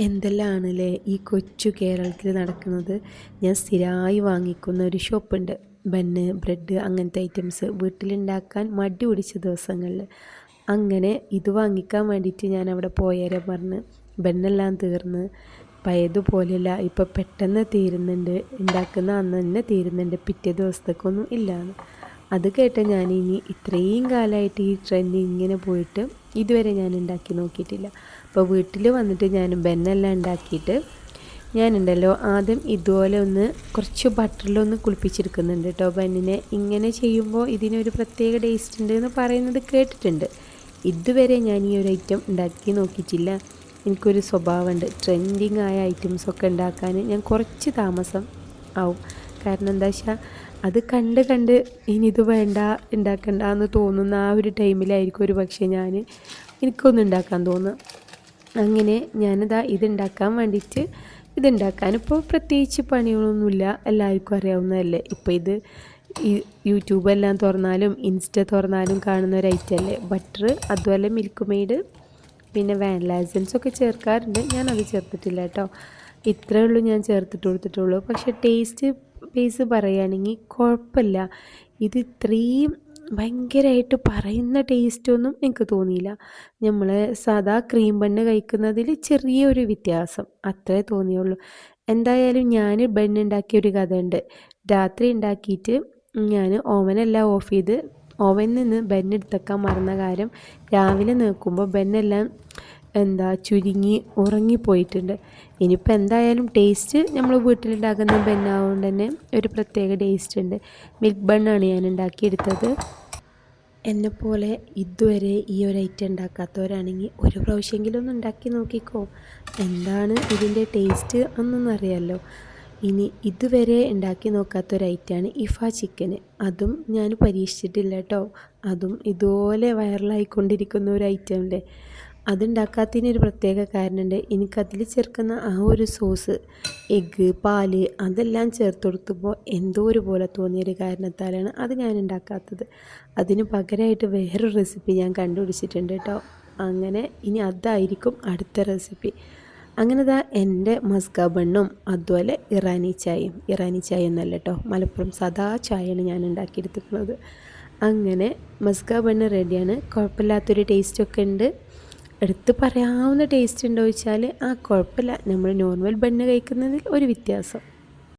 എന്തെല്ലാമാണല്ലേ ഈ കൊച്ചു കേരളത്തിൽ നടക്കുന്നത്? ഞാൻ സ്ഥിരമായി വാങ്ങിക്കുന്ന ഒരു ഷോപ്പുണ്ട്. ബന്ന് ബ്രെഡ് അങ്ങനത്തെ ഐറ്റംസ് വീട്ടിലുണ്ടാക്കാൻ മടി പിടിച്ച ദിവസങ്ങളിൽ. അങ്ങനെ ഇത് വാങ്ങിക്കാൻ വേണ്ടിയിട്ട് ഞാൻ അവിടെ പോയേരെ പറഞ്ഞ്. ബന്നെല്ലാം തീർന്ന്. പഴയതുപോലെയല്ല ഇപ്പോൾ പെട്ടെന്ന് തീരുന്നുണ്ട്. ഉണ്ടാക്കുന്ന അന്ന് തന്നെ തീരുന്നുണ്ട്. പിറ്റേ ദിവസത്തേക്കൊന്നും ഇല്ലാന്ന്. അത് കേട്ട ഞാൻ ഇനി ഇത്രയും കാലമായിട്ട് ഈ ട്രെൻഡ് ഇങ്ങനെ പോയിട്ട് ഇതുവരെ ഞാൻ ഉണ്ടാക്കി നോക്കിയിട്ടില്ല. അപ്പോൾ വീട്ടിൽ വന്നിട്ട് ഞാൻ ബെന്നെല്ലാം ഉണ്ടാക്കിയിട്ട് ഞാനുണ്ടല്ലോ ആദ്യം ഇതുപോലെ ഒന്ന് കുറച്ച് ബട്ടറിലൊന്ന് കുളിപ്പിച്ചെടുക്കുന്നുണ്ട് കേട്ടോ ബെന്നിനെ ഇങ്ങനെ ചെയ്യുമ്പോൾ ഇതിനൊരു പ്രത്യേക ടേസ്റ്റ് ഉണ്ട് എന്ന് പറയുന്നത് കേട്ടിട്ടുണ്ട്. ഇതുവരെ ഞാൻ ഈ ഒരു ഐറ്റം ഉണ്ടാക്കി നോക്കിയിട്ടില്ല. എനിക്കൊരു സ്വഭാവമുണ്ട് ട്രെൻഡിങ് ആയ ഐറ്റംസൊക്കെ ഉണ്ടാക്കാൻ ഞാൻ കുറച്ച് താമസം ആവും. കാരണം എന്താ വെച്ചാൽ അത് കണ്ട് കണ്ട് ഇനി ഇത് വേണ്ട ഉണ്ടാക്കണ്ട എന്ന് തോന്നുന്ന ആ ഒരു ടൈമിലായിരിക്കും ഒരു പക്ഷേ ഞാൻ എനിക്കൊന്നും ഉണ്ടാക്കാൻ തോന്നുക. അങ്ങനെ ഞാനിതാ ഇതുണ്ടാക്കാൻ വേണ്ടിയിട്ട് ഇതുണ്ടാക്കാൻ. ഇപ്പോൾ പ്രത്യേകിച്ച് പണികളൊന്നുമില്ല എല്ലാവർക്കും അറിയാവുന്നതല്ലേ. ഇപ്പോൾ ഇത് യൂട്യൂബ് എല്ലാം തുറന്നാലും ഇൻസ്റ്റ തുറന്നാലും കാണുന്ന ഒരു ഐറ്റം അല്ലേ? ബട്ടർ അതുപോലെ മിൽക്ക് മെയ്ഡ് പിന്നെ വാനില എസൻസ് ഒക്കെ ചേർക്കാറുണ്ട്. ഞാൻ അത് ചേർത്തിട്ടില്ല കേട്ടോ. ഇത്രയേ ഉള്ളൂ ഞാൻ ചേർത്തിട്ട് കൊടുത്തിട്ടുള്ളൂ. പക്ഷേ ടേസ്റ്റ് ബേസ് പറയുകയാണെങ്കിൽ കുഴപ്പമില്ല. ഇത് ഇത്രയും ഭയങ്കരമായിട്ട് പറയുന്ന ടേസ്റ്റൊന്നും എനിക്ക് തോന്നിയില്ല. നമ്മൾ സാധാ ക്രീം ബണ്ണ് കഴിക്കുന്നതിൽ ചെറിയൊരു വ്യത്യാസം. അത്രേ തോന്നിയുള്ളൂ. എന്തായാലും ഞാൻ ബണ്ണ് ഉണ്ടാക്കിയ ഒരു കഥ ഉണ്ട് രാത്രി ഉണ്ടാക്കിയിട്ട് ഞാൻ ഓവനെല്ലാം ഓഫ് ചെയ്ത് ഓവനിൽ നിന്ന് ബെന്നെടുത്തേക്കാൻ മറന്ന കാര്യം രാവിലെ നോക്കുമ്പോൾ ബെന്നെല്ലാം എന്താ ചുരുങ്ങി ഉറങ്ങിപ്പോയിട്ടുണ്ട്. ഇനിയിപ്പോൾ എന്തായാലും ടേസ്റ്റ് നമ്മൾ വീട്ടിലുണ്ടാക്കുന്ന ബെന്നാവുകൊണ്ട് തന്നെ ഒരു പ്രത്യേക ടേസ്റ്റ് ഉണ്ട്. മിൽക്ക് ബണ്ണാണ് ഞാൻ ഉണ്ടാക്കിയെടുത്തത്. എന്നെപ്പോലെ ഇതുവരെ ഈ ഒരു ഐറ്റം ഉണ്ടാക്കാത്തവരാണെങ്കിൽ ഒരു പ്രാവശ്യമെങ്കിലും ഒന്ന് ഉണ്ടാക്കി നോക്കിക്കോ. എന്താണ് ഇതിന്റെ ടേസ്റ്റ് എന്നൊന്നറിയാമല്ലോ ഇനി ഇതുവരെ ഉണ്ടാക്കി നോക്കാത്ത ഒരു ഐറ്റമാണ് ഇഫ ചിക്കന് അതും ഞാൻ പരീക്ഷിച്ചിട്ടില്ല കേട്ടോ. അതും ഇതുപോലെ വൈറലായിക്കൊണ്ടിരിക്കുന്ന ഒരു ഐറ്റം അല്ലേ അതുണ്ടാക്കാത്തതിന് ഒരു പ്രത്യേക കാരണമുണ്ട്. എനിക്കതിൽ ചേർക്കുന്ന ആ ഒരു സോസ് എഗ്ഗ് പാൽ അതെല്ലാം ചേർത്ത് കൊടുത്തപ്പോൾ എന്തോ ഒരു പോലെ തോന്നിയൊരു കാരണത്താലാണ് അത് ഞാൻ ഉണ്ടാക്കാത്തത് അതിന് പകരമായിട്ട് വേറൊരു റെസിപ്പി ഞാൻ കണ്ടുപിടിച്ചിട്ടുണ്ട് കേട്ടോ. അങ്ങനെ ഇനി അതായിരിക്കും അടുത്ത റെസിപ്പി. അങ്ങനെ ദാ എന്റെ മസ്ക ബണ്ണും അതുപോലെ ഇറാനി ചായയും ഇറാനി ചായ എന്നല്ല കേട്ടോ മലപ്പുറം സദാ ചായയാണ് ഞാൻ ഉണ്ടാക്കിയെടുത്തിട്ടുള്ളത്. അങ്ങനെ മസ്ക ബണ്ണ് റെഡിയാണ് കുഴപ്പമില്ലാത്തൊരു ടേസ്റ്റൊക്കെ ഉണ്ട്. എടുത്ത് പറയാവുന്ന ടേസ്റ്റ് ഉണ്ടോ ചോദിച്ചാൽ ആ കുഴപ്പമില്ല. നമ്മൾ നോർമൽ ബണ്ണ് കഴിക്കുന്നതിൽ ഒരു വ്യത്യാസം.